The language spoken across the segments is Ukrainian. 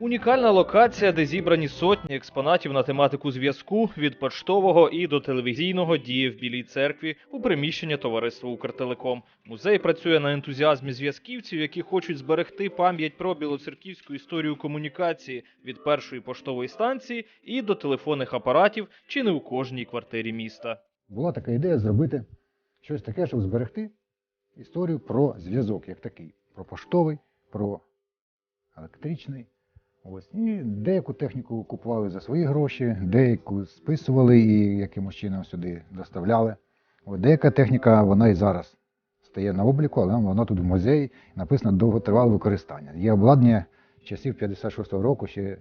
Унікальна локація, де зібрані сотні експонатів на тематику зв'язку від поштового і до телевізійного діє в Білій церкві у приміщенні товариства Укртелеком. Музей працює на ентузіазмі зв'язківців, які хочуть зберегти пам'ять про білоцерківську історію комунікації від першої поштової станції і до телефонних апаратів, чи не у кожній квартирі міста. Була така ідея зробити щось таке, щоб зберегти історію про зв'язок як такий, про поштовий, про електричний. Ось. І деяку техніку купували за свої гроші, деяку списували і якимось чином сюди доставляли. От деяка техніка, вона і зараз стає на обліку, але вона тут в музеї написано довготривале використання. Є обладнання часів 56-го року, ще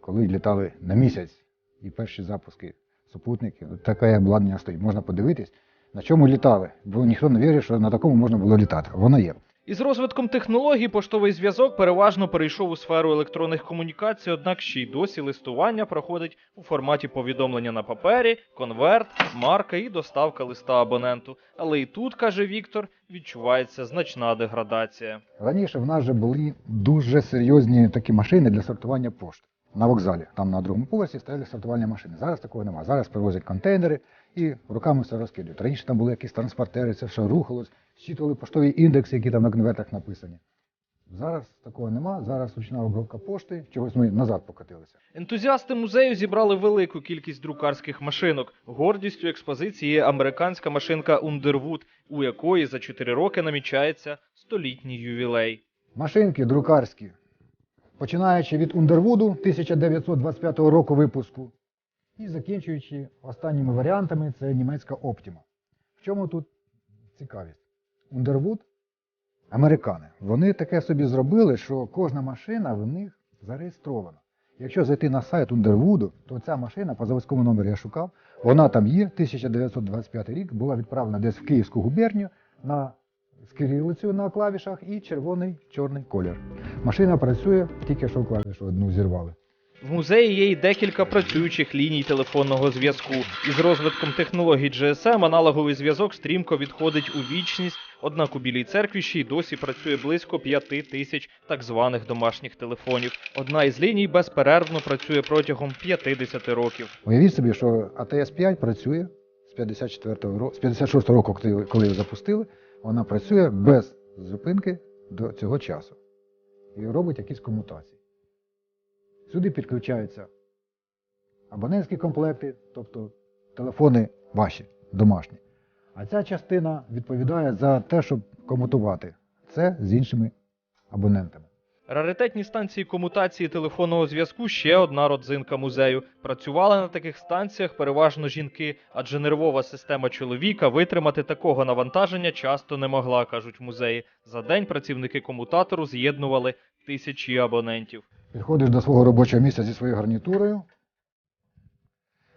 коли літали на місяць і перші запуски супутників. Таке обладнання стоїть. Можна подивитись, на чому літали. Бо ніхто не вірить, що на такому можна було літати. Воно є. Із розвитком технологій поштовий зв'язок переважно перейшов у сферу електронних комунікацій, однак ще й досі листування проходить у форматі повідомлення на папері, конверт, марка і доставка листа абоненту. Але і тут, каже Віктор, відчувається значна деградація. Раніше в нас же були дуже серйозні такі машини для сортування пошти. На вокзалі, там на другому поверсі стояли сортувальні машини. Зараз такого немає. Зараз привозять контейнери і руками все розкидують. Раніше там були якісь транспортери, це все рухалось, зчитували поштові індекси, які там на конвертах написані. Зараз такого нема. Зараз ручна обробка пошти, чогось ми назад покотилися. Ентузіасти музею зібрали велику кількість друкарських машинок. Гордістю експозиції є американська машинка Underwood, у якої за 4 роки намічається столітній ювілей. Машинки друкарські, починаючи від Ундервуду 1925 року випуску і закінчуючи останніми варіантами, це німецька Optima. В чому тут цікавість? Ундервуд, американи, вони таке собі зробили, що кожна машина в них зареєстрована. Якщо зайти на сайт Ундервуду, то ця машина по заводському номеру я шукав, вона там є, 1925 рік, була відправлена десь в Київську губернію на з на клавішах і червоний чорний колір. Машина працює, тільки що клавішу одну зірвали. В музеї є й декілька працюючих ліній телефонного зв'язку. Із розвитком технологій GSM аналоговий зв'язок стрімко відходить у вічність, однак у Білій церкві ще й досі працює близько п'яти тисяч так званих домашніх телефонів. Одна із ліній безперервно працює протягом 50 років. Уявіть собі, що АТС-5 працює з 54 року, з 56 року, коли її запустили, вона працює без зупинки до цього часу і робить якісь комутації. Сюди підключаються абонентські комплекти, тобто телефони ваші, домашні. А ця частина відповідає за те, щоб комутувати це з іншими абонентами. Раритетні станції комутації телефонного зв'язку ще одна родзинка музею. Працювали на таких станціях переважно жінки, адже нервова система чоловіка витримати такого навантаження часто не могла, кажуть музеї. За день працівники комутатору з'єднували тисячі абонентів. Підходиш до свого робочого місця зі своєю гарнітурою,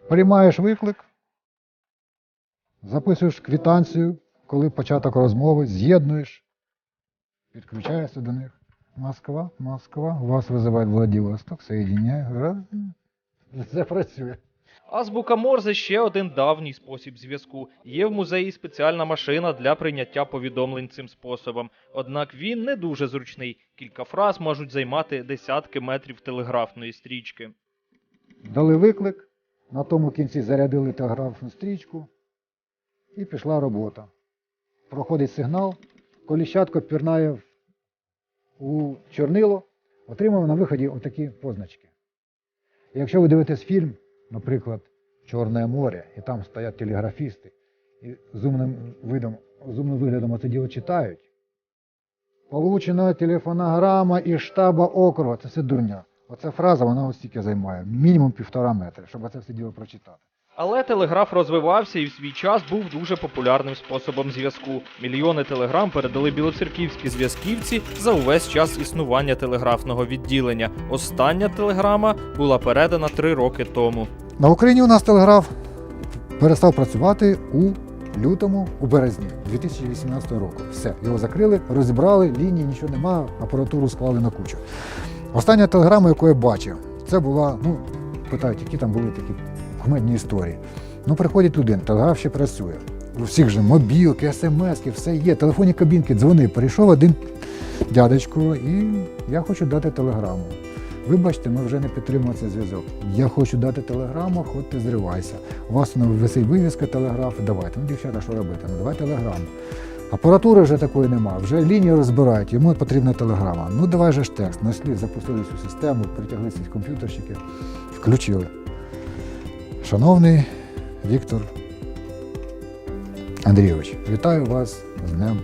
приймаєш виклик, записуєш квітанцію, коли початок розмови, з'єднуєш, підключаєшся до них. Москва, Москва, вас визиває Владивосток, соєдиняє. Це працює. Азбука Морзе ще один давній спосіб зв'язку. Є в музеї спеціальна машина для прийняття повідомлень цим способом. Однак він не дуже зручний. Кілька фраз можуть займати десятки метрів телеграфної стрічки. Дали виклик, на тому кінці зарядили телеграфну стрічку і пішла робота. Проходить сигнал, коліщатко пірнає у чорнило, отримав на виході отакі позначки. Якщо ви дивитесь фільм, наприклад, Чорне море, і там стоять телеграфісти, і з умним видом, з умним виглядом це діло читають. Получена телефонограма із штаба округу. Це все дурня. Оця фраза, вона ось стільки займає. Мінімум півтора метри, щоб це все діло прочитати. Але телеграф розвивався і в свій час був дуже популярним способом зв'язку. Мільйони телеграм передали білоцерківські зв'язківці за увесь час існування телеграфного відділення. Остання телеграма була передана три роки тому. На Україні у нас телеграф перестав працювати у лютому, у березні 2018 року. Все, його закрили, розібрали, лінії, нічого нема, апаратуру склали на кучу. Остання телеграма, яку я бачив, це була, ну, питають, які там були такі кумедні історії. Ну, приходить людина, телеграф ще працює. У всіх же мобілки, смски, все є, телефонні кабінки, дзвони. Прийшов один дядечко, і я хочу дати телеграму. Вибачте, ми вже не підтримуємо цей зв'язок. Я хочу дати телеграму, хоч ти зривайся. У вас воно висить вивіска телеграф, давайте. Ну, дівчата, що робити? Ну давай телеграму. Апаратури вже такої нема, вже лінію розбирають, йому потрібна телеграма. Ну давай же ж текст. Знайшли, запустили цю систему, притягли ці комп'ютерщики, включили. Шановний Віктор Андрійович, вітаю вас з Днем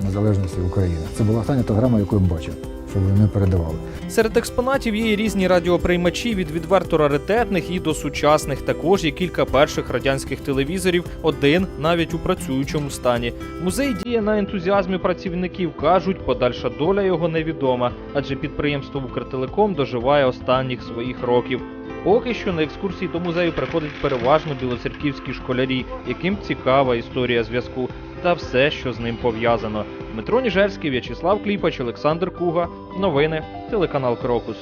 Незалежності України. Це була остання телеграма, яку я бачив, що ви мені передавали. Серед експонатів є і різні радіоприймачі від відверто раритетних і до сучасних. Також є кілька перших радянських телевізорів, один навіть у працюючому стані. Музей діє на ентузіазмі працівників. кажуть, подальша доля його невідома, адже підприємство Укртелеком доживає останніх своїх років. Поки що на екскурсії до музею приходять переважно білоцерківські школярі, яким цікава історія зв'язку та все, що з ним пов'язано. Дмитро Ніжерський, В'ячеслав Кліпач, Олександр Куга. Новини, телеканал Крокус.